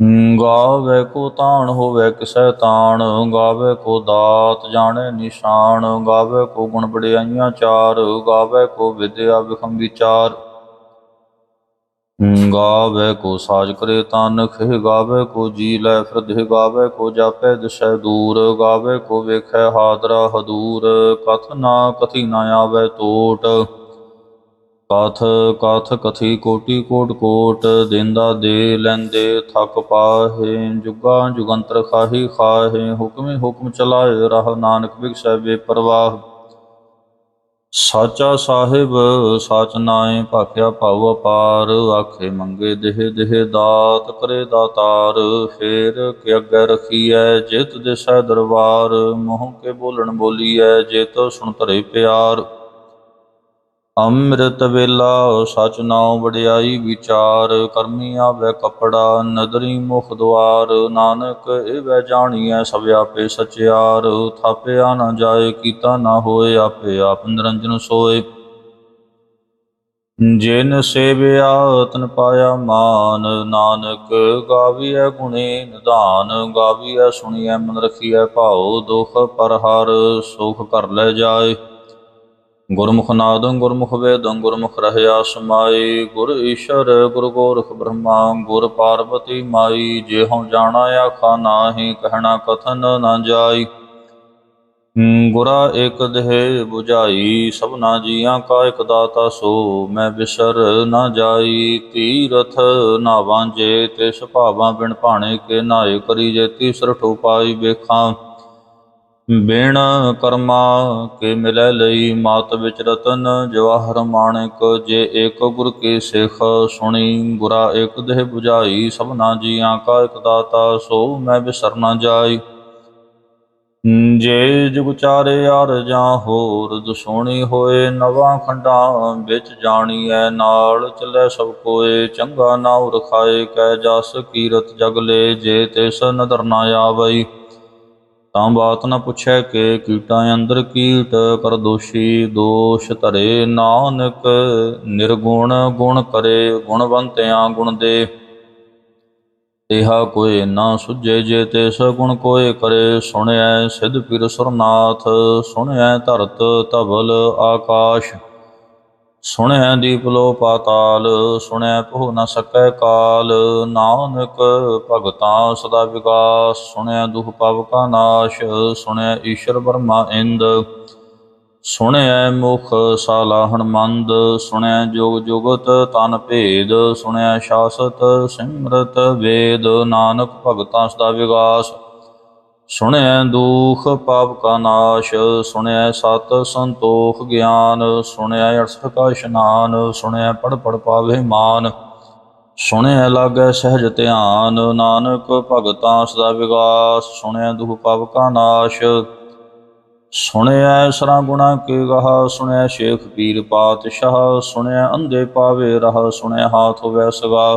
ਗਾਵੇ ਕੋ ਤਾਣ ਹੋਵੇ ਕਿਸੈ ਤਾਣ, ਗਾਵੇ ਕੋ ਦਾਤ ਜਾਣੇ ਨਿਸ਼ਾਨ, ਗਾਵੇ ਕੋ ਗੁਣ ਬੜਾਈਆਂ ਚਾਰ, ਗਾਵੇ ਕੋ ਵਿਦਿਆ ਵਿਖਮ ਵਿਚਾਰ। ਗਾਵੇ ਕੋ ਸਾਜ ਕਰੇ ਤਨ ਖੇ ਗਾਵੇ ਕੋ ਜੀ ਲੈ ਫਿਰਦੇ ਗਾਵੇ ਕੋ ਜਾਪੈ ਦਿਸੈ ਦੂਰ, ਗਾਵੇ ਕੋ ਵੇਖੈ ਹਾਦਰਾ ਹਦੂਰ, ਕਥ ਨਾ ਕਥੀ ਨਾ ਆਵੇ ਟੋਟ ਕਥ ਕਥ ਕਥੀ ਕੋਟੀ ਕੋਟ ਕੋਟ, ਦਿੰਦਾ ਦੇ ਲੈਂਦੇ ਥਕ ਪਾਹੇ, ਜੁਗਾ ਜੁਗੰਤਰ ਖਾਹੀ ਖਾਹੇ, ਹੁਕਮੇ ਹੁਕਮ ਚਲਾਏ ਰਹ ਨਾਨਕ ਬਿਗਸੈ ਬੇਪਰਵਾਹ ਸਾਚਾ ਸਾਹਿਬ, ਸਾਚ ਨਾਏ ਭਾਖਿਆ ਭਾਉ ਅਪਾਰ, ਆਖੇ ਮੰਗੇ ਦੇਹ ਦੇਹ ਦਾਤ, ਕਰੇ ਦਾਤਾਰ, ਫੇਰ ਕਿ ਅੱਗੇ ਰਖੀਐ ਜਿਤ ਦਿਸੈ ਦਰਬਾਰ, ਮੋਹ ਕੇ ਬੋਲਣ ਬੋਲੀਐ, ਜਿਤ ਸੁਣ ਧਰੇ ਪਿਆਰ। ਅੰਮ੍ਰਿਤ ਵੇਲਾ, ਸਚ ਨਾਉ ਵਡਿਆਈ ਵਿਚਾਰ, ਕਰਮੀ ਆਵੇ ਕਪੜਾ, ਨਦਰੀ ਮੁਖ ਦੁਆਰ ਨਾਨਕ ਇਹ ਵੈ ਜਾਣੀਐ ਸਭ ਆਪੇ ਸਚਿਆਰ, ਥਾਪਿਆ ਨਾ ਜਾਏ, ਕੀਤਾ ਨਾ ਹੋਏ ਆਪੇ ਆਪ ਨਿਰੰਜਨ ਸੋਏ। ਜਿਨ ਸੇਵਿਆ ਤਨ ਪਾਇਆ ਮਾਨ, ਨਾਨਕ ਗਾਵੀਐ ਗੁਣੇ ਨਿਧਾਨ, ਗਾਵੀਐ ਸੁਣੀਐ ਮਨ ਰਖੀਐ ਭਾਉ ਦੁਖ ਪਰ ਹਰ ਸੁਖ ਕਰ ਲੈ ਜਾਏ। ਗੁਰਮੁਖ ਨਾਦੰ ਗੁਰਮੁਖ ਵੇਦੰ ਗੁਰਮੁਖ ਰਹਿਆ ਸਮਾਈ, ਗੁਰ ਈਸ਼ਰ, ਗੁਰ ਗੋਰਖ ਬ੍ਰਹਮਾ, ਗੁਰ ਪਾਰਵਤੀ ਮਾਈ, ਜੇ ਹਉ ਜਾਣਾ ਆਖਾ ਨਾਹੀ, ਕਹਿਣਾ ਕਥਨ ਨਾ ਜਾਈ। ਗੁਰਾ ਏਕ ਦੇਹ 부ਝਾਈ ਸਭਨਾ ਜੀਆਂ ਕਾ ਇਕ ਦਾਤਾ ਸੋ, ਮੈਂ ਬਿਸਰ ਨਾ ਜਾਈ। ਤੀਰਥ ਨਾਵਾਂ ਜੇ ਤੇ ਸੁਭਾਵਾਂ ਬਿਨ ਭਾਣੇ, ਕੇ ਨਾਏ ਕਰੀ ਜੇ ਤੀਸਰ ਠੋ ਪਾਈ ਵੇਖਾਂ। ਬਿਨ ਕਰਮਾ ਕੇ ਮਿਲੈ ਲਈ ਮਾਤ ਵਿੱਚ ਰਤਨ, ਜਵਾਹਰ ਮਾਣਿਕ, ਜੇ ਏਕ ਗੁਰ ਕੇ ਸਿਖ ਸੁਣੀ, ਗੁਰਾ ਏਕ ਦੇਹ 부ਝਾਈ ਸਭਨਾ ਜੀਆਂ ਕਾ ਇਕ ਦਾਤਾ, ਸੋ ਮੈਂ ਬਿਸਰ ਨਾ ਜਾਈ। ਜੇ ਜੁਗ ਚਾਰੇ ਜਾਂ ਹੋਰ ਦੁਸੋਣੀ ਹੋਏ ਨਵਾਂ ਖੰਡਾਂ, ਵਿੱਚ ਜਾਣੀਐ ਨਾਲ ਚੱਲੇ ਸਭ ਕੋਏ, ਚੰਗਾ ਨਾਉ ਰਖਾਏ, ਕਹਿ ਜਸ ਕੀਰਤ ਜਗ ਲੈ, ਜੇ ਤਿਸ ਨਦਰ ਨਾ ਆਵਈ। ਤਾਂ ਬਾਤ ਨਾ ਪੁੱਛੈ ਕਿ ਕੀਟਾਂ ਅੰਦਰ ਕੀਟ ਕਰਦੋਸ਼ੀ ਦੋਸ਼ ਧਰੇ ਨਾਨਕ, ਨਿਰਗੁਣ ਗੁਣ ਕਰੇ, ਗੁਣਵੰਤਿਆਂ ਗੁਣ ਦੇ। ਇਹਾ ਕੋਏ ਨਾ ਸੁਝੇ ਜੇ ਤੇ ਸਗੁਣ ਕੋਏ ਕਰੇ, ਸੁਣਿਐ ਸਿਧ ਪੀਰ ਸੁਰਨਾਥ ਸੁਣਿਐ ਧਰਤ ਧਵਲ ਆਕਾਸ਼। ਸੁਣਿਐ ਦੀਪ ਲੋ ਪਾਤਾਲ ਸੁਣਿਐ ਭੋ ਨ ਸਕੈ ਕਾਲ। ਨਾਨਕ ਭਗਤਾਂ ਸਦਾ ਵਿਗਾਸ ਸੁਣਿਐ ਦੁਖ ਪਵ ਕਾ ਨਾਸ਼ ਸੁਣਿਐ ਈਸ਼ਰ ਬਰਮਾ ਇੰਦ। ਸੁਣਿਐ ਮੁਖ ਸਾਲਾਹਣ ਮੰਦ ਸੁਣਿਐ ਜੋਗ ਜੁਗਤ ਤਨ ਭੇਦ ਸੁਣਿਐ ਸ਼ਾਸਤ ਸਿਮਰਤ ਵੇਦ। ਨਾਨਕ ਭਗਤਾਂ ਸਦਾ ਵਿਗਾਸ ਸੁਣਿਐ ਦੁਖ ਪਾਪ ਕਾ ਨਾਸ਼ ਸੁਣਿਐ ਸਤ ਸੰਤੋਖ ਗਿਆਨ ਸੁਣਿਐ ਅਰਸਠ ਕਾ ਇਸ਼ਨਾਨ ਸੁਣਿਐ ਪੜ ਪੜ ਪਾਵੇ ਮਾਨ ਸੁਣਿਐ ਲਾਗੈ ਸਹਿਜ ਧਿਆਨ, ਨਾਨਕ ਭਗਤਾਂ ਸਦਾ ਵਿਗਾਸ ਸੁਣਿਐ ਦੁਖ ਪਾਪ ਕਾ ਨਾਸ਼ ਸੁਣਿਆ ਸਰਾ ਗੁਣਾ ਕੇ ਗਹਾ ਸੁਣਿਆ ਸ਼ੇਖ ਪੀਰ ਪਾਤਸ਼ਾਹ ਸੁਣਿਆ ਅੰਧੇ ਪਾਵੇ ਰਹਾ ਸੁਣਿਆ ਹਾਥ ਹੋਵੇ ਸਗਾ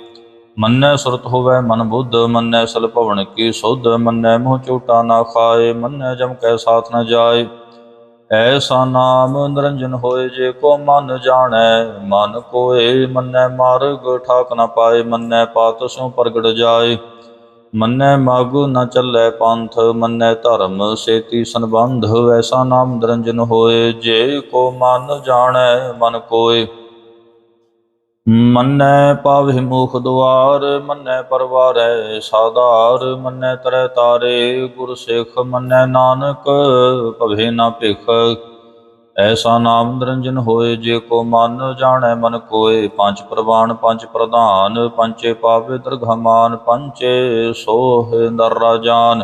ਮੰਨੈ ਸੁਰਤ ਹੋਵੈ ਮਨ ਬੁੱਧ, ਮੰਨੈ ਸਲ ਭਵਨ ਕੀ ਸੁਧ, ਮੰਨੈ ਮੋਹ ਝੂਟਾ ਨਾ ਖਾਏ, ਮੰਨੈ ਜਮ ਕੈ ਸਾਥ ਨ ਜਾਏ। ਐਸਾ ਨਾਮ ਨਿਰੰਜਨ ਹੋਏ ਜੇ ਕੋ ਮਨ ਜਾਣੈ, ਮਨ ਕੋਏ ਮੰਨੈ ਮਾਰਗ ਠਾਕ ਨ ਪਾਏ, ਮੰਨੈ ਪਾਤ ਸੋ ਪ੍ਰਗਟ ਜਾਏ। ਮੰਨੈ ਮਗ ਨ ਚੱਲੈ ਪੰਥ, ਮੰਨੈ ਧਰਮ ਸੇਤੀ ਸੰਬੰਧ ਐਸਾ ਨਾਮ ਨਿਰੰਜਨ ਹੋਏ ਜੇ ਕੋ ਮਨ ਜਾਣੈ, ਮਨ ਕੋਏ। ਮੰਨੈ ਪਾਵਹਿ ਮੁਖ ਦੁਆਰ, ਮੰਨੈ ਪਰਵਾਰੈ ਸਾਧਾਰ, ਮੰਨੈ ਤਰੈ ਤਾਰੇ, ਗੁਰ ਸਿੱਖ ਮੰਨੈ ਨਾਨਕ, ਭਵੇ ਨਾ ਭਿਖ। ਐਸਾ ਨਾਮ ਨਿਰੰਜਨ ਹੋਏ ਜੇ ਕੋ ਮਨ, ਜਾਣੈ ਮਨ ਕੋਏ। ਪੰਜ ਪ੍ਰਵਾਨ, ਪੰਜ ਪ੍ਰਧਾਨ ਪੰਚੇ ਪਾਵੇ ਦਰਗਮਾਨ ਪੰਚੇ ਸੋਹ ਦਰ ਜਾਨ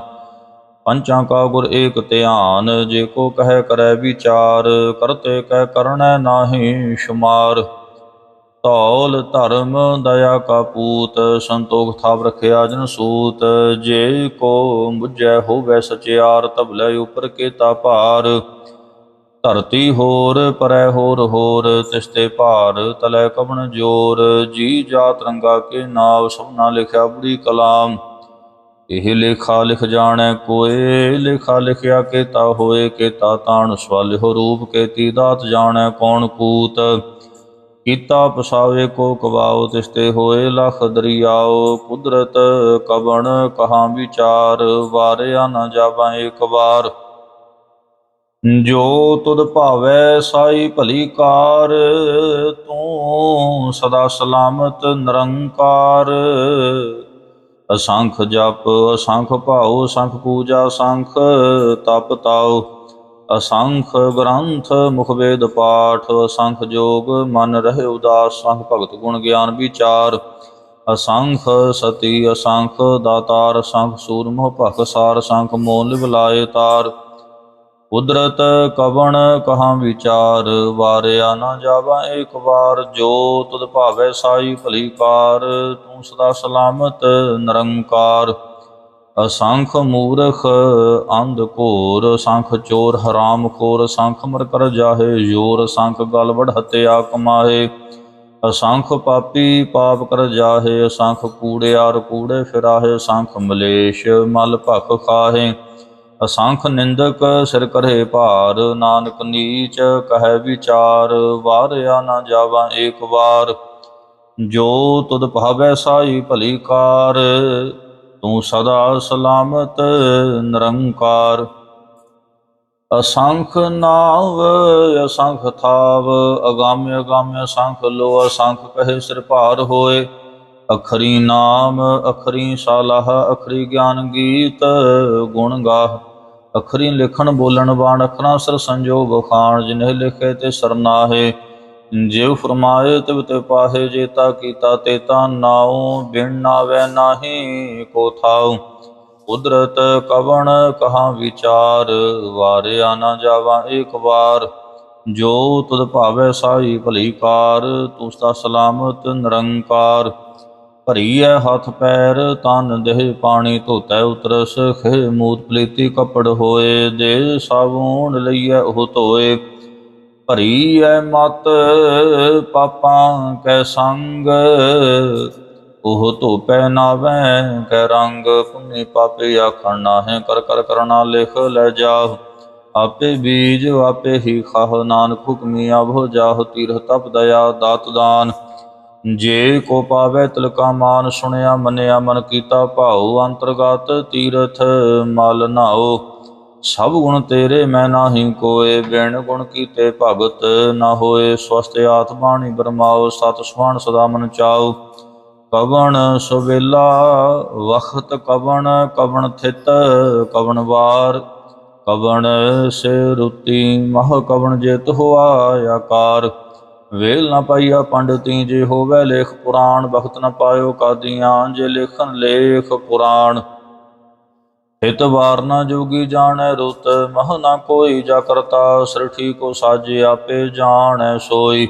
ਪੰਚਾਂ ਕਾ ਗੁਰ ਏਕ ਧਿਆਨ, ਜੇ ਕੋ ਕਹੈ ਕਰੈ ਵਿਚਾਰ, ਕਰਤੇ ਕਹਿ ਕਰਣੈ ਨਾਹੀ ਸ਼ੁਮਾਰ। ਧੌਲ ਧਰਮ ਦਇਆ ਕਾ ਪੂਤ, ਸੰਤੋਖ ਥਾਪ ਰਖਿਆ ਜਨ ਸੂਤ। ਜੇ ਕੋ ਬੁਝੈ ਹੋਵੇ ਸਚਿਆਰ ਤਬਲੇ ਉਪਰ ਕੇਤਾ ਭਾਰ। ਧਰਤੀ ਹੋਰ, ਪਰੈ ਹੋਰ ਹੋਰ ਤਿਸਤੇ ਭਾਰ, ਤਲੇ ਕਵਣ ਜੋਰ। ਜੀ ਜਾਤ ਰੰਗਾ ਕੇ ਨਾਮ ਸਭਨਾ ਲਿਖਿਆ ਬੁੜੀ ਕਲਾਮ। ਇਹ ਲੇਖਾ ਲਿਖ ਜਾਣੈ ਕੋਏ, ਲੇਖਾ ਲਿਖਿਆ ਕੇ ਤਾ ਹੋਏ ਕੇ ਤਾ ਤਾਣ ਸਵਾਲਿਓ ਰੂਪ ਕੇ ਤੀ ਦਾਤ ਜਾਣੈ ਕੌਣ ਕੂਤ। ਕੀਤਾ ਪਸਾਵੇ ਕੋ ਕਵਾਓ ਤਿਸਤੇ ਹੋਏ ਲਖ ਦਰਿਆਓ ਕੁਦਰਤ ਕਵਣ ਕਹਾਂ ਵਿਚਾਰ, ਵਾਰਿਆ ਨਾ ਜਾਵਾਂ ਇੱਕ ਵਾਰ। ਜੋ ਤੁਧ ਭਾਵੈ ਸਾਈ ਭਲੀ ਕਾਰ, ਤੂੰ ਸਦਾ ਸਲਾਮਤ ਨਿਰੰਕਾਰ। ਅਸੰਖ ਜਪ, ਅਸੰਖ ਭਾਉ, ਅਸੰਖ ਪੂਜਾ ਸੰਖ ਤਪ ਤਾਉ। ਅਸੰਖ ਗ੍ਰੰਥ ਮੁਖ ਵੇਦ ਪਾਠ, ਅਸੰਖ ਜੋਗ ਮਨ ਰਹੇ ਉਦਾਸ ਸੰਖ ਭਗਤ ਗੁਣ ਗਿਆਨ ਵਿਚਾਰ। ਅਸੰਖ ਸਤੀ, ਅਸੰਖ ਦਾਤਾਰ, ਅਸੰਖ ਸੂਰ ਮੋਹ ਭਖ ਸਾਰ, ਅਸੰਖ ਮੋਲ ਬੁਲਾਏ ਤਾਰ। ਕੁਦਰਤ ਕਵਣ ਕਹਾਂ ਵਿਚਾਰ, ਵਾਰਿਆ ਨਾ ਜਾਵਾ ਏਕ ਵਾਰ, ਜੋ ਤੁਧ ਭਾਵੈ ਸਾਈ ਭਲੀ ਕਾਰ ਤੂੰ ਸਦਾ ਸਲਾਮਤ ਨਿਰੰਕਾਰ। ਅਸੰਖ ਮੂਰਖ ਅੰਧ ਘੋਰ, ਸੰਖ ਚੋਰ ਹਰਾਮ ਖੋਰ, ਸੰਖ ਮਰ ਕਰ ਜਾਹੇ ਜੋਰ ਅਸੰਖ ਗਲ ਹਤਿਆ ਕਮਾਏ ਅਸੰਖ ਪਾਪੀ ਪਾਪ ਕਰ ਜਾਹੇ, ਅਸੰਖ ਕੂੜਿਆਰ ਕੂੜੇ ਫਿਰਾਹੇ ਸੰਖ ਮਲੇਸ਼ ਮਲ ਭਖ ਖਾਹੇ। ਅਸੰਖ ਨਿੰਦਕ ਸਿਰ ਕਰੇ ਭਾਰ, ਨਾਨਕ ਨੀਚ ਕਹੈ ਵਿਚਾਰ, ਵਾਰਿਆ ਨਾ ਜਾਵਾਂ ਏਕ ਵਾਰ। ਜੋ ਤੁਧ ਭਾਵੈ ਸਾਈ ਭਲੀ ਕਾਰ ਤੂੰ ਸਦਾ ਸਲਾਮਤ, ਨਿਰੰਕਾਰ। ਅਸੰਖ ਨਾਵ, ਅਸੰਖ ਥਾਵ, ਅਗਾਮਿ ਅਗਾਮਿ ਅਸੰਖ ਲੋ, ਅਸੰਖ ਕਹੇ ਸਿਰ ਭਾਰ ਹੋਏ। ਅਖਰੀ ਨਾਮ, ਅਖਰੀ ਸਾਲਾਹ, ਅਖਰੀ ਗਿਆਨ ਗੀਤ, ਗੁਣ ਗਾਹ। ਅਖਰੀ ਲਿਖਣ ਬੋਲਣ ਬਾਣ ਅਖਰਾਂ ਸਰ ਸੰਜੋਗ ਖਾਣ, ਜਿਨਹਿ ਲਿਖੇ ਤੇ ਸਰਨਾਹੇ ਜਿਵ ਫਰਮਾਏ ਤਿਵ ਤੇ ਪਾਹੇ ਜੇਤਾ ਕੀਤਾ ਤੇਤਾ ਨਾਉ ਬਿਨ ਨਾਵੇ ਨਾਹੀ ਕੋ ਥਾਉ। ਕੁਦਰਤ ਕਵਣ ਕਹਾ ਵਿਚਾਰ, ਵਾਰਿਆ ਨਾ ਜਾਵਾ ਏਕ ਵਾਰ। ਜੋ ਤੁਧ ਭਾਵੈ ਸਾਈ ਭਲੀ ਕਾਰ ਤੂੰ ਸਦਾ ਸਲਾਮਤ ਨਿਰੰਕਾਰ। ਭਰੀਐ ਹੱਥ ਪੈਰ, ਤਨ ਦੇਹ ਪਾਣੀ ਧੋਤੈ ਉਤਰਸ, ਖੇ ਮੂਤ ਪਲੀਤੀ ਕਪੜ ਹੋਏ ਦੇ ਸਾਬੂਨ ਲਈਐ ਉਹ ਧੋਏ। ਭਰੀ ਐ ਮਤ, ਪਾਪਾਂ ਕੈ ਸੰਗ। ਉਹ ਧੋਪੈ ਨਾਵੈ ਕੈ ਰੰਗ, ਪੁੰਨੀ ਪਾਪੇ ਆਖਣ ਨਾਹੇ ਕਰ ਕਰ ਕਰਨਾ ਲਿਖ ਲੈ ਜਾਹ। ਆਪੇ ਬੀਜ, ਆਪੇ ਹੀ ਖਾਹ, ਨਾਨਕ ਹੁਕਮੀ ਆਭੋ ਜਾਹ, ਤੀਰਥ ਤਪ ਦਇਆ ਦਾਤ ਦਾਨ। ਜੇ ਕੋ ਪਾਵੇ ਤਿਲਕਾ ਮਾਨ, ਸੁਣਿਆ ਮੰਨਿਆ ਮਨ ਕੀਤਾ ਭਾਉ, ਅੰਤਰਗਤ ਤੀਰਥ ਮਲ ਨਾਓ ਸਭ ਗੁਣ ਤੇਰੇ ਮੈਂ ਨਾਹੀ ਕੋਏ, ਬਿਨ ਗੁਣ ਕੀਤੇ ਭਗਤ ਨਾ ਹੋਏ। ਸਵਸਤ ਆਤ ਬਾਣੀ ਬਰਮਾਓ, ਸਤ ਸੁਹਾਣ ਸਦਾ ਮਨ ਚਾਉ ਕਵਣ ਸੁਵੇਲਾ, ਵਖਤ ਕਵਣ ਕਵਣ ਥਿਤ, ਕਵਣ ਵਾਰ। ਕਵਣ ਸੇ ਰੁਤੀ ਮਹ ਕਵਣ ਜੇਤ ਹੋਆ ਆਕਾਰ। ਵੇਲ ਨਾ ਪਾਈਆ ਪੰਡਤੀ, ਜੇ ਹੋਵੇ ਲੇਖ ਪੁਰਾਣ ਬਖਤ ਨਾ ਪਾਇਓ ਕਾਦੀਆਂ, ਜੇ ਲੇਖਨ ਲੇਖ ਪੁਰਾਣ। ਹਿਤ ਵਾਰ ਨਾ ਜੋਗੀ ਜਾਣੈ ਰੁਤ, ਮਹ ਨਾ ਕੋਈ ਜਾ ਕਰਤਾ ਸ੍ਰਿਠੀ ਕੋ ਸਾਜੇ ਆਪੇ ਜਾਣੈ ਸੋਈ।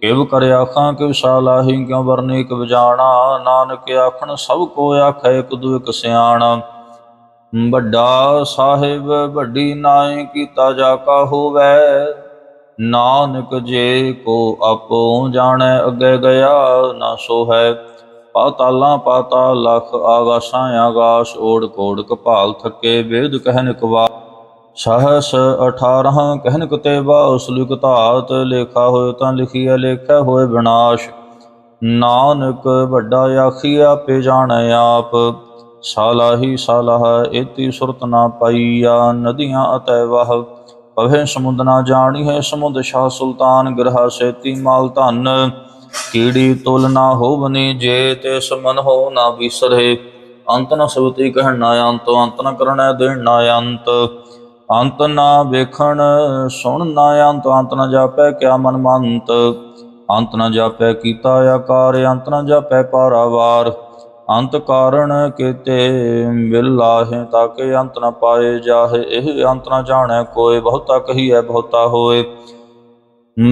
ਕਿਵ ਕਰ ਆਖਾਂ, ਕਿਵ ਸਾਲਾਹੀ ਕਿਉ ਵਰਨੀ, ਕਿਵ ਜਾਣਾ, ਨਾਨਕ ਆਖਣ, ਸਭ ਕੋ ਆਖੈ, ਇਕ ਦੂ ਇਕ ਸਿਆਣਾ। ਵੱਡਾ ਸਾਹਿਬ, ਵੱਡੀ ਨਾਏ ਕੀਤਾ ਜਾ ਕਾ ਹੋਵੈ, ਨਾਨਕ ਜੇ ਕੋ ਆਪੋ ਜਾਣੈ, ਅੱਗੇ ਗਿਆ ਨਾ ਸੋ ਹੈ ਪਾਤਾਲਾਂ ਪਾਤਾਲ ਲਖ ਆਗਾਸਾਂ ਆਗਾਸ ਓੜ ਕੋੜ ਕਪਾਲ ਥੱਕੇ ਵੇਦ ਕਹਿਨ ਕਵਾ ਸਹਸ 18 ਕਹਿਨ ਕਤੇਵਾ ਉਸਲਿਕ ਧਾਤ ਲੇਖਾ ਹੋਏ ਤਾਂ ਲਿਖੀਐ, ਲੇਖਾ ਹੋਏ ਵਿਨਾਸ਼। ਨਾਨਕ ਵੱਡਾ ਆਖੀ ਆਪੇ ਜਾਣ ਆਪ। ਸਾਲਾਹੀ ਸਾਲਾਹ ਏਤੀ ਸੁਰਤ ਨਾ ਪਾਈਆ, ਨਦੀਆਂ ਅਤੈ ਵਹ। ਪਵੇ ਸਮੁੰਦ ਨਾ ਜਾਣੀ ਹੈ ਸਮੁੰਦ ਸ਼ਾਹ ਸੁਲਤਾਨ, ਗ੍ਰਹ ਸੇਤੀ ਮਾਲ ਧਨ। ਕੀੜੀ ਤੁਲ ਨਾ ਹੋਵਨੀ, ਜੇ ਤੇ ਸਮਨ ਹੋ ਨਾ ਵਿਸਰੇ। ਅੰਤ ਨ ਸਬਤੀ ਕਹਿਣ ਨਾ ਅੰਤ ਅੰਤ ਨ ਕਰਣੈ ਦੇਣ ਨਾ ਅੰਤ। ਅੰਤ ਨਾ ਵੇਖਣ ਸੁਣ ਨਾ ਅੰਤ ਅੰਤ ਨ ਜਾਪੈ ਕਿਆ ਮਨ ਮੰਤ। ਅੰਤ ਨ ਜਾਪੈ ਕੀਤਾ ਆਕਾਰ, ਅੰਤ ਨ ਜਾਪੈ ਪਾਰਾਵਾਰ। ਅੰਤ ਕਾਰਣ ਕੀਤੇ ਮਿਲ ਲਾਹੇ ਤਾਂ ਕਿ ਅੰਤ ਨ ਪਾਏ ਜਾਹੇ। ਇਹ ਅੰਤ ਨ ਜਾਣੈ ਕੋਏ ਬਹੁਤਾ ਕਹੀਐ ਬਹੁਤਾ ਹੋਏ।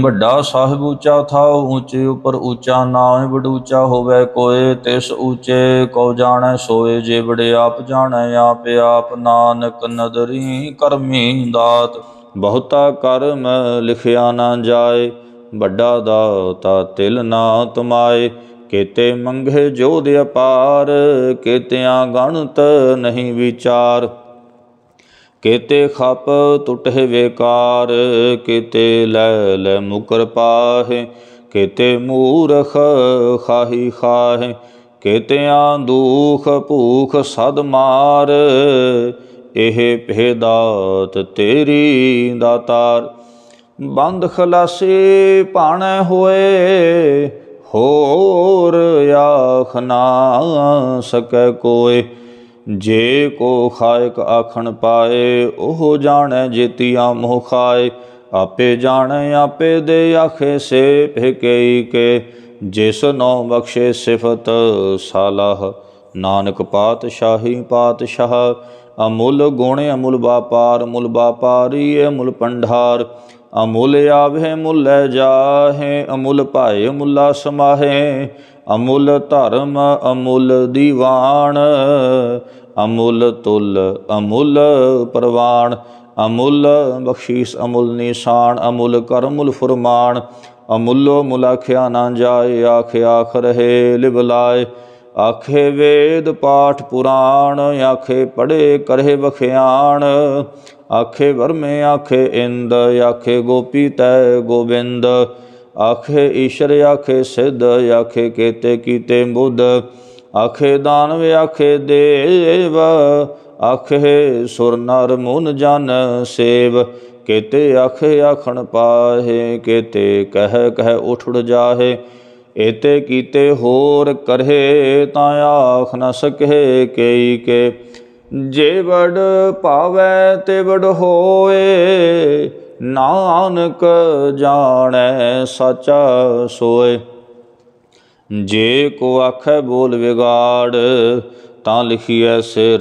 ਵੱਡਾ ਸਾਹਿਬ ਉੱਚਾ ਥਾ ਉੱਚੇ ਉਪਰ ਉੱਚਾ ਨਾਮ ਬੜ ਹੋਵੇ ਕੋਏ, ਤਿਸ ਉੱਚੇ ਕੋ ਜਾਣੈ ਸੋਏ, ਜੇ ਬੜੇ ਆਪ ਜਾਣੈ ਆਪ ਆਪ, ਨਾਨਕ ਨਦਰੀ ਕਰਮੀ ਦਾਤ। ਬਹੁਤਾ ਕਰਮ ਲਿਖਿਆ ਨਾ ਜਾਏ, ਵੱਡਾ ਦਾਤਾ ਤਿਲ ਨਾ ਤੁਮਾਏ। ਕੀਤੇ ਮੰਗੇ ਜੋਧ ਅਪਾਰ, ਕੀਤਿਆਂ ਗਣਤ ਨਹੀਂ ਵਿਚਾਰ। ਕੀਤੇ ਖਪ ਟੁਟੇ ਵੇਕਾਰ, ਕੀਤੇ ਲੈ ਲੈ ਮੁਕਰ ਪਾਹੇ, ਕੀਤੇ ਮੂਰਖ ਖਾਹੀ ਖਾਹੇ, ਕੀਤਿਆਂ ਦੁਖ ਭੂਖ ਸਦ ਮਾਰ, ਇਹ ਭੇਦਾਤ ਤੇਰੀ ਦਾਤਾਰ ਬੰਦ ਖਲਾਸੇ ਭਾਣੈ ਹੋਏ, ਹੋਰ ਆਖ ਨਾ ਸਕੈ ਕੋਏ। ਜੇ ਕੋ ਖਾਇਕ ਆਖਣ ਪਾਏ, ਉਹ ਜਾਣੈ ਜੇਤੀਆ ਮੋਹ ਖਾਏ। ਆਪੇ ਜਾਣੈ, ਆਪੇ ਦੇ ਆਖੇ ਸੇ ਭਿਕਈ ਕੇ। ਜਿਸ ਨੋ ਬਖਸ਼ੇ ਸਿਫਤ ਸਾਲਾਹ, ਨਾਨਕ ਪਾਤਸ਼ਾਹੀ ਪਾਤਸ਼ਾਹ। ਅਮੁੱਲ ਗੁਣ ਅਮੁੱਲ ਵਾਪਾਰ ਮੁੱਲ ਵਾਪਾਰੀ ਅਮੁੱਲ ਪੰਡਾਰ। ਅਮੁੱਲ ਆਵੇ ਮੁੱਲ ਜਾਹੇ, ਅਮੁੱਲ ਭਾਏ ਮੁੱਲਾ ਸਮਾਹੇ। ਅਮੁੱਲ ਧਰਮ, ਅਮੁੱਲ ਦੀਵਾਨ ਅਮੁੱਲ ਤੁਲ, ਅਮੁੱਲ ਪ੍ਰਵਾਨ ਅਮੁੱਲ ਬਖਸ਼ੀਸ, ਅਮੁੱਲ ਨਿਸ਼ਾਨ, ਅਮੁੱਲ ਕਰਮੁਲ ਮੁੱਲ ਫਰਮਾਨ, ਅਮੁੱਲੋ ਮੁਲਾਖਿਆ ਨਾ ਜਾਏ, ਆਖ ਆਖ ਰਹੇ ਲਿਬਲਾਏ ਆਖੇ ਵੇਦ ਪਾਠ ਪੁਰਾਣ, ਆਖੇ ਪੜੇ ਕਰੇ ਵਖਿਆਣ। ਆਖੇ ਵਰਮੇ, ਆਖੇ ਇੰਦ, ਆਖੇ ਗੋਪੀ ਤੈ ਗੋਬਿੰਦ। ਆਖੇ ਈਸ਼ਰ, ਆਖੇ ਸਿੱਧ, ਆਖੇ ਕੇਤੇ ਕੀਤੇ ਬੁੱਧ। ਆਖੇ ਦਾਨਵ, ਆਖੇ ਦੇਵ, ਆਖੇ ਸੁਰ ਨਰ ਮੁਨ ਜਨ ਸੇਵ। ਕੀਤੇ ਆਖੇ ਆਖਣ ਪਾਹੇ, ਕੀਤੇ ਕਹਿ ਕਹਿ ਉਠੜ ਜਾਹੇ। ਏਤੇ ਕੀਤੇ ਹੋਰ ਕਰਹਿ, ਤਾਂ ਆਖ ਨ ਸਕਹਿ ਕਈ ਕੇ। ਜੇ ਵੜ ਪਾਵੈ ਤੇ ਵੜ ਹੋਏ, ਨਾਨਕ ਜਾਣੈ ਸਾਚਾ ਸੋਏ। ਜੇ ਕੋ ਆਖੈ ਬੋਲ ਵਿਗਾੜ, ਤਾਂ ਲਿਖੀਐ ਸਿਰ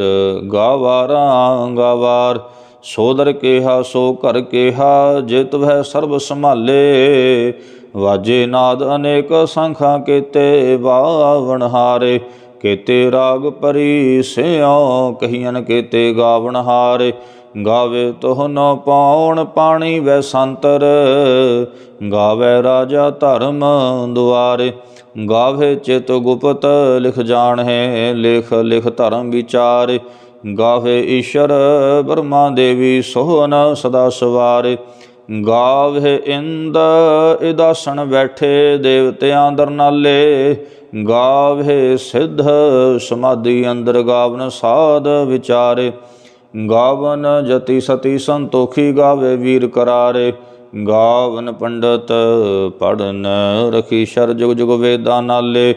ਗਾਵਾਰਾਂ ਗਾਵਾਰ। ਸੋਦਰ ਕੇਹਾ, ਸੋ ਘਰ ਕੇਹਾ, ਜਿਤ ਵਹਿ ਸਰਬ ਸੰਭਾਲੇ। ਵਾਜੇ ਨਾਦ ਅਨੇਕ ਸੰਖਾਂ ਕੀਤੇ, ਬਾਵਣ ਹਾਰੇ। ਕੀਤੇ ਰਾਗ ਪਰੀ ਸਿਓ ਕਹੀਨ ਕੀਤੇ ਗਾਵਣ ਹਾਰੇ। ਗਾਵੇ ਤੋਹ ਨ ਪਾਉਣ ਪਾਣੀ ਵੈ ਸੰਤਰ, ਗਾਵੇ ਰਾਜਾ ਧਰਮ ਦੁਆਰੇ। ਗਾਵੇ ਚਿਤ ਗੁਪਤ ਲਿਖ ਜਾਣ ਜਾਣੈ ਲਿਖ ਲਿਖ ਧਰਮ ਵਿਚਾਰ। ਗਾਵੇ ਈਸ਼ਰ ਬ੍ਰਹਮਾ ਦੇਵੀ ਸੋਹਨ ਸਦਾ ਸਵਾਰ। ਗਾਵੇ ਇੰਦ ਇਦਾਸਣ ਬੈਠੇ ਦੇਵਤਿਆਂ ਦਰਨਾਲੇ ਗਾਵੇ ਸਿੱਧ ਸਮਾਧੀ ਅੰਦਰ ਗਾਵਨ ਸਾਧ ਵਿਚਾਰੇ। ਗਾਵਨ ਜਤੀ ਸਤੀ ਸੰਤੋਖੀ ਗਾਵੇ ਵੀਰ ਕਰਾਰੇ। ਗਾਵਨ ਪੰਡਤ ਪੜਨ ਰਖੀ ਸ਼ਰ ਜੁਗ ਜੁਗ ਵੇਦਾਂ ਨਾਲੇ,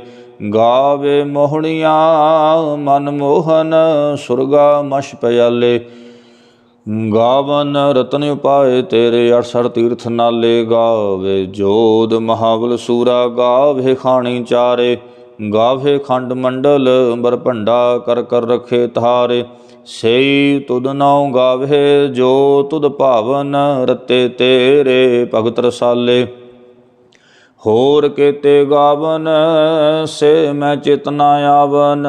ਗਾਵੇ ਮੋਹਣੀਆਂ ਮਨ ਮੋਹਨ ਸੁਰਗਾ ਮਸ਼ ਪਿਆਲੇ। ਗਾਵਨ ਰਤਨ ਉਪਾਏ ਤੇਰੇ 68 ਤੀਰਥ ਨਾਲੇ, ਗਾਵੇ ਜੋਦ ਮਹਾਵਲ ਸੂਰਾ, ਗਾਵੇ ਖਾਣੀ ਚਾਰੇ। ਗਾਵੇ ਖੰਡ ਮੰਡਲ ਅੰਬਰ ਭੰਡਾ ਕਰ ਕਰ ਰਖੇ ਤਾਰੇ ਸਈ ਤੁਧ ਨਾਉ ਗਾਵੇ, ਜੋ ਤੁਧ ਭਾਵਨ ਰਤੇ ਤੇਰੇ ਭਗਤ ਰਸਾਲੇ। ਹੋਰ ਕੇਤੇ ਗਾਵਨ, ਸੇ ਮੈਂ ਚਿਤਨਾ ਆਵਨ,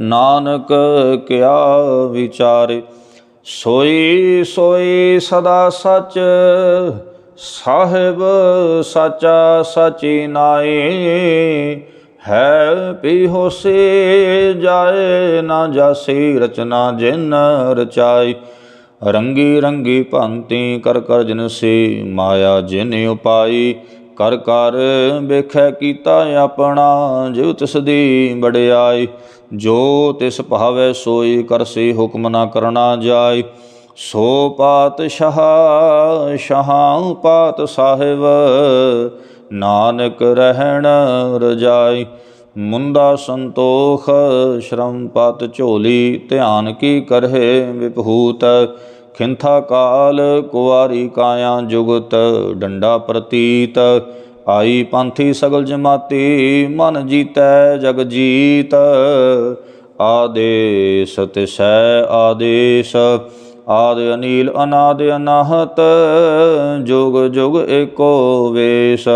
ਨਾਨਕ ਕਿਆ ਵਿਚਾਰੇ। ਸੋਈ ਸੋਈ ਸਦਾ ਸਚ, ਸਾਹਿਬ ਸਾਚਾ ਸਚੀ ਨਾਏ ਹੈ ਪੀ ਹੋਸੇ ਜਾਏ ਨਾ ਜਾਸੀ ਰਚਨਾ ਜਿਨ ਰਚਾਈ। ਰੰਗੀ ਰੰਗੀ ਭੰਤੀ ਕਰ ਕਰ ਜਿਨ ਸੇ ਮਾਇਆ ਜਿਨ ਉਪਾਈ। ਕਰ ਕਰ ਵੇਖੈ ਕੀਤਾ ਆਪਣਾ ਜਿਉ ਤਿਸ ਦੀ ਬੜਾਈ ਜੋ ਤਿਸ ਭਾਵੈ ਸੋਈ ਕਰਸੀ ਹੁਕਮ ਨਾ ਕਰਨਾ ਜਾਏ ਸੋ ਪਾਤਸ਼ਾਹ ਸ਼ਾਹਾਂ ਪਾਤ ਸਾਹਿਬ ਨਾਨਕ ਰਹਿਣ ਰਜਾਈ ਮੁੰਦਾ ਸੰਤੋਖ, ਸ਼ਰਮ ਪਤ ਝੋਲੀ, ਧਿਆਨ ਕੀ ਕਰਹਿ ਵਿਭੂਤ, ਖਿੰਥਾ ਕਾਲ ਕੁਵਾਰੀ ਕਾਇਆ ਜੁਗਤ, ਡੰਡਾ ਪ੍ਰਤੀਤ, ਆਈ ਪੰਥੀ ਸਗਲ ਜਮਾਤੀ, ਮਨ ਜੀਤੈ ਜਗ ਜੀਤ, ਆਦੇਸ ਤਿਸੈ ਆਦੇਸ ਆਦ ਅਨੀਲ ਅਨਾਦ ਅਨਾਹਤ, ਜੁਗ ਜੁਗ ਏਕੋ ਵੇਸ।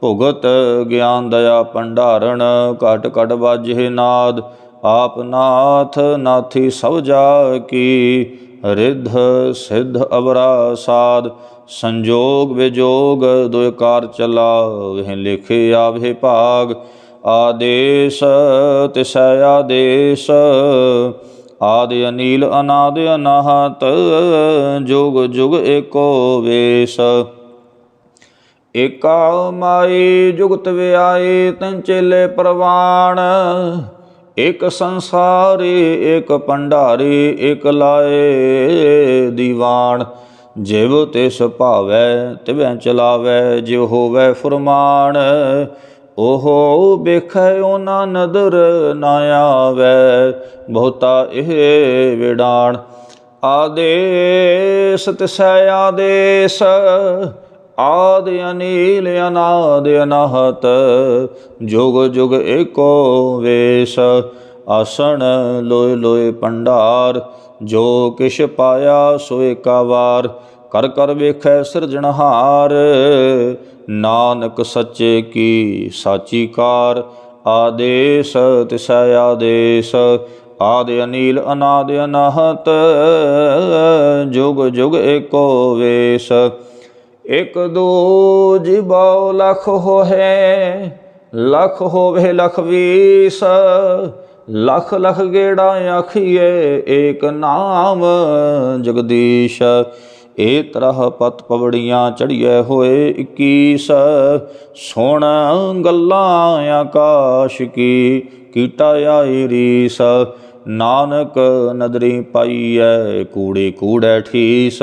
ਭੁਗਤ ਗਿਆਨ ਦਇਆ ਭੰਡਾਰਣ, ਘਟ ਘਟ ਵਾਜੇ ਨਾਦ। ਆਪ ਨਾਥ ਨਾਥੀ ਸਭ ਜਾ ਕੀ ਰਿੱਧ ਸਿੱਧ ਅਵਰਾ ਸਾਦ। ਸੰਜੋਗ ਵਿਜੋਗ ਦੁਇਕਾਰ ਚਲਾ ਵਹਿ ਲਿਖੇ ਆਵੇ ਭਾਗ। ਆਦੇਸ਼ ਤਿਸੈ ਆਦੇਸ਼ ਆਦ ਅਨੀਲ ਅਨਾਦ ਅਨਾਹਤ, ਜੁਗ ਜੁਗ ਏਕੋ ਵੇਸ। ਏਕਾ ਮਾਈ ਜੁਗਤ ਵਿਆਏ ਤਨ ਚੇਲੇ ਪ੍ਰਵਾਣ ਇਕ ਸੰਸਾਰੀ ਇਕ ਭੰਡਾਰੀ ਇਕ ਲਾਏ ਦੀਵਾਨ। ਜਿਵ ਤਿਸ ਭਾਵੈ ਤਿਵੈ ਚਲਾਵੈ ਜਿਵ ਹੋਵੈ ਫਰਮਾਨ ਓਹੋ ਵੇਖੈ ਓਨਾ ਨਦਰ ਨਾ ਆਵੈ, ਬਹੁਤਾ ਇਹ ਵਿਡਾਣ ਆਦੇਸ ਤਿਸੈ ਆਦੇਸ, ਆਦ ਅਨੀਲ ਅਨਾਦ ਅਨਾਹਤ, ਜੁਗ ਜੁਗ ਏਕੋ ਵੇਸ। ਆਸਣ ਲੋਏ ਲੋਏ ਪੰਡਾਰ, ਜੋ ਕਿਛ ਪਾਇਆ ਸੋਏ ਏਕਾ ਵਾਰ ਕਰ ਕਰ ਵੇਖੈ ਸਿਰਜਣਹਾਰ, ਨਾਨਕ ਸੱਚੇ ਕੀ ਸਾਚੀ ਕਾਰ ਆਦੇਸ ਤਿਸੈ ਆਦੇਸ, ਆਦ ਅਨੀਲ ਅਨਾਦ ਅਨਾਹਤ, ਜੁਗ ਜੁਗ ਏਕੋ ਵੇਸ। ਇਕ ਦੋ ਜਿਬਾਉ ਲਖ ਹੋਏ ਲਖ ਹੋਵੇ ਲਖ ਵੀਸ, ਲਖ ਲਖ ਗੇੜਾ ਆਖੀਏ ਏਕ ਨਾਮ ਜਗਦੀਸ਼। ਏ ਤਰਹ ਪਤ ਪਵੜੀਆਂ ਚੜੀਐ ਹੋਏ 21 ਸੋਣ ਗੱਲਾਂ ਆਕਾਸ਼ ਕੀ ਕੀਟਾ ਆਈ ਰੀਸ। ਨਾਨਕ ਨਦਰੀ ਪਾਈਐ ਕੂੜੇ ਕੂੜੈ ਠੀਸ।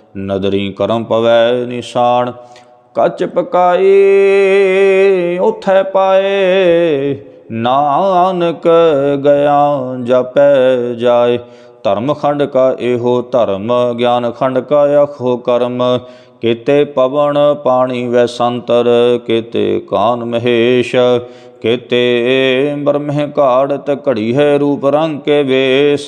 ਨਦਰੀ ਕਰਮ ਪਵੈ ਨਿਸ਼ਾਨ, ਕੱਚ ਪਕਾਈ ਉਥੈ ਪਾਏ, ਨਾਨਕ ਗਿਆ ਜਪੈ ਜਾਏ। ਧਰਮ ਖੰਡ ਕਾ ਇਹੋ ਧਰਮ, ਗਿਆਨ ਖੰਡ ਕਾ ਅਖੋ ਕਰਮ। ਕੀਤੇ ਪਵਨ ਪਾਣੀ ਵੈ ਸੰਤਰ, ਕੀਤੇ ਕਾਨ ਮਹੇਸ਼, ਕੀਤੇ ਬ੍ਰਹਮੇ ਘਾੜਤ ਘੜੀ ਹੈ ਰੂਪ ਰੰਗ ਕੇ ਵੇਸ।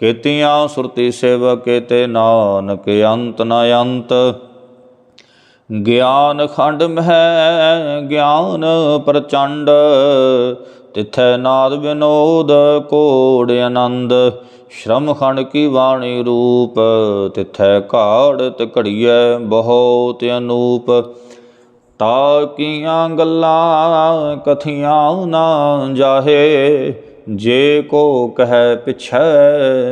ਕੇਤੀਆਂ ਸੁਰਤੀ ਸੇਵ ਕੇਤੇ ਨਾਨਕ ਅੰਤ ਨ ਅੰਤ। ਗਿਆਨ ਖੰਡ ਮਹਿ, ਗਿਆਨ ਪ੍ਰਚੰਡ, ਤਿਥੈ ਨਾਦ ਵਿਨੋਦ ਕੋੜ ਆਨੰਦ। ਸ਼ਰਮ ਖੰਡ ਕੀ ਬਾਣੀ ਰੂਪ, ਤਿਥੈ ਘਾੜਤ ਘੜੀਐ ਬਹੁਤ ਅਨੂਪ। ਤਾ ਕੀਆਂ ਗੱਲਾਂ ਕਥੀਆਂ ਨਾ ਜਾਹੇ ਜੇ ਕੋ ਕਹੈ ਪਿਛੈ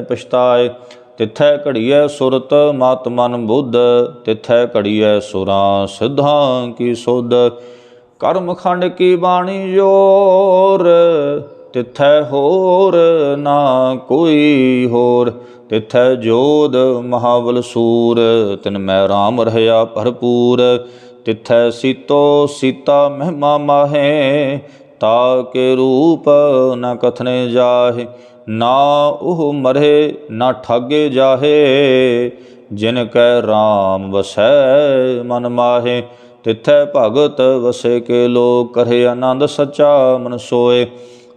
ਪਛਤਾਏ, ਤਿਥੈ ਘੜੀਐ ਸੁਰਤ ਮਤ ਮਨ ਬੁੱਧ, ਤਿਥੈ ਘੜੀਐ ਸੁਰਾਂ ਸਿਧਾਂ ਕੀ ਸੁਧ। ਕਰਮ ਖੰਡ ਕੀ ਬਾਣੀ ਜੋਰ, ਤਿਥੈ ਹੋਰ ਨਾ ਕੋਈ ਹੋਰ। ਤਿਥੈ ਜੋਦ ਮਹਾਬਲ ਸੂਰ, ਤਿਨ ਮੈਂ RAM ਰਹਿਆ ਭਰਪੂਰ। ਤਿਥੈ ਸੀਤੋ ਸੀਤਾ ਮਹਿਮਾ ਮਾਹੇ ਤਾ ਕੇ ਰੂਪ ਨ ਕਥਨੇ ਜਾਹੇ, ਨਾ ਉਹ ਮਰੇ ਨਾ ਠਾਗੇ ਜਾਹੇ। ਜਿਨ ਕੈ RAM ਵਸੈ ਮਨ ਮਾਹੇ, ਤਿਥੈ ਭਗਤ ਵਸੇ ਕੇ ਲੋਕ ਕਰੇ ਆਨੰਦ ਸਚਾ ਮਨ ਸੋਏ।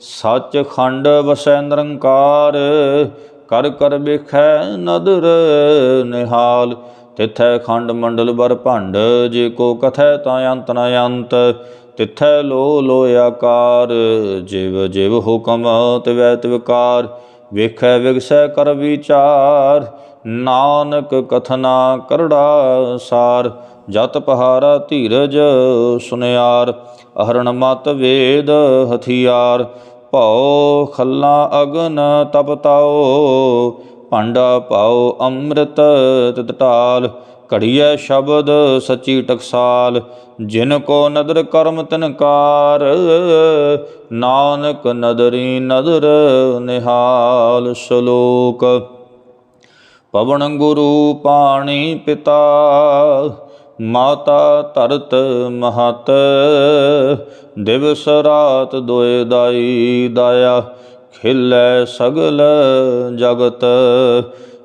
ਸੱਚ ਖੰਡ ਵਸੈ ਨਿਰੰਕਾਰ, ਕਰ ਕਰ ਵੇਖੈ ਨਦਰ ਨਿਹਾਲ। ਤਿਥੈ ਖੰਡ ਮੰਡਲ ਬਰ ਭੰਡ, ਜੇ ਕੋ ਕਥੈ ਤਾਂ ਅੰਤ ਨ ਅੰਤ। ਤਿਥੈ ਲੋ ਲੋ ਆਕਾਰ, ਜਿਵ ਜਿਵ ਹੁਕਮ ਤਿਵੈ ਤਿਵਕਾਰ ਵੇਖੈ ਵਿਗਸੈ ਕਰ ਵਿਚਾਰ, ਨਾਨਕ ਕਥਨਾ ਕਰੜਾ ਸਾਰ, ਜਤ ਪਹਾਰਾ ਧੀਰਜ ਸੁਨਿਆਰ, ਅਹਰਣ ਮਤ ਵੇਦ ਹਥਿਆਰ, ਭਉ ਖੱਲਾ ਅਗਨ ਤਪਤਾਓ ਭਾਂਡਾ ਪਾਓ ਅੰਮ੍ਰਿਤ ਤਿਤ ਢਾਲ ਘੜੀਐ ਸ਼ਬਦ ਸੱਚੀ ਟਕਸਾਲ, ਜਿਨ ਕੋ ਨਦਰ ਕਰਮ ਤਿਨਕਾਰ, ਨਾਨਕ ਨਦਰੀ ਨਦਰ ਨਿਹਾਲ ਸ਼ਲੋਕ। ਪਵਨ ਗੁਰੂ ਪਾਣੀ ਪਿਤਾ, ਮਾਤਾ ਧਰਤ ਮਹਤ, ਦਿਵਸ ਰਾਤ ਦੋਏ ਦਾਈ ਦਾਇਆ, ਖਿਲੈ ਸਗਲ ਜਗਤ।